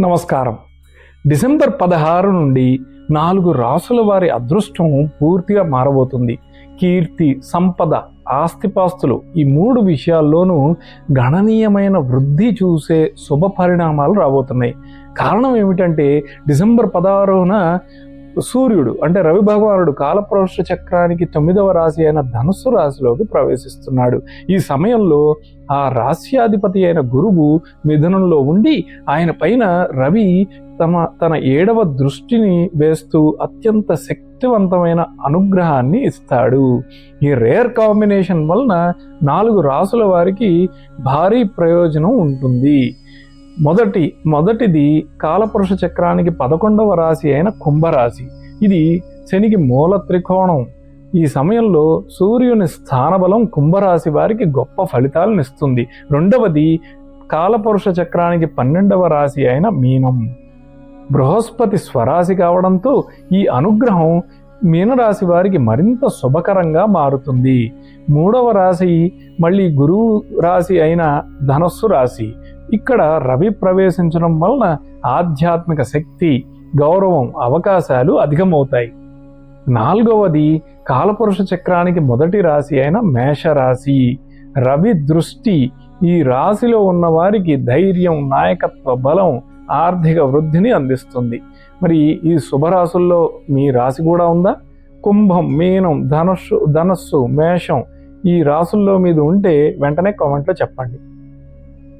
నమస్కారం. డిసెంబర్ పదహారు నుండి నాలుగు రాసుల వారి అదృష్టం పూర్తిగా మారబోతుంది. కీర్తి సంపద ఆస్తిపాస్తులు ఈ మూడు విషయాల్లోనూ గణనీయమైన వృద్ధి చూసే శుభ పరిణామాలు రాబోతున్నాయి. కారణం ఏమిటంటే డిసెంబర్ పదహారున సూర్యుడు అంటే రవి భగవానుడు కాలప్రవృష్ట చక్రానికి తొమ్మిదవ రాశి అయిన ధనుస్సు రాశిలోకి ప్రవేశిస్తున్నాడు. ఈ సమయంలో ఆ రాశ్యాధిపతి అయిన గురువు మిథునంలో ఉండి ఆయన పైన రవి తమ తన ఏడవ దృష్టిని వేస్తూ అత్యంత శక్తివంతమైన అనుగ్రహాన్ని ఇస్తాడు. ఈ రేర్ కాంబినేషన్ వలన నాలుగు రాసుల వారికి భారీ ప్రయోజనం ఉంటుంది. మొదటి మొదటిది కాలపురుష చక్రానికి పదకొండవ రాశి అయిన కుంభరాశి. ఇది శనికి మూల త్రికోణం. ఈ సమయంలో సూర్యుని స్థానబలం కుంభరాశి వారికి గొప్ప ఫలితాలను ఇస్తుంది. రెండవది కాలపురుష చక్రానికి పన్నెండవ రాశి అయిన మీనం. బృహస్పతి స్వరాశి కావడంతో ఈ అనుగ్రహం మీనరాశి వారికి మరింత శుభకరంగా మారుతుంది. మూడవ రాశి మళ్ళీ గురువు రాశి అయిన ధనస్సు రాశి. ఇక్కడ రవి ప్రవేశించడం వలన ఆధ్యాత్మిక శక్తి గౌరవం అవకాశాలు అధికమవుతాయి. నాలుగవది కాలపురుష చక్రానికి మొదటి రాశి అయిన మేషరాశి. రవి దృష్టి ఈ రాశిలో ఉన్నవారికి ధైర్యం నాయకత్వ బలం ఆర్థిక వృద్ధిని అందిస్తుంది. మరి ఈ శుభరాశుల్లో మీ రాశి కూడా ఉందా? కుంభం మీనం ధనుస్సు ధనస్సు మేషం ఈ రాసుల్లో మీద ఉంటే వెంటనే కామెంట్లో చెప్పండి.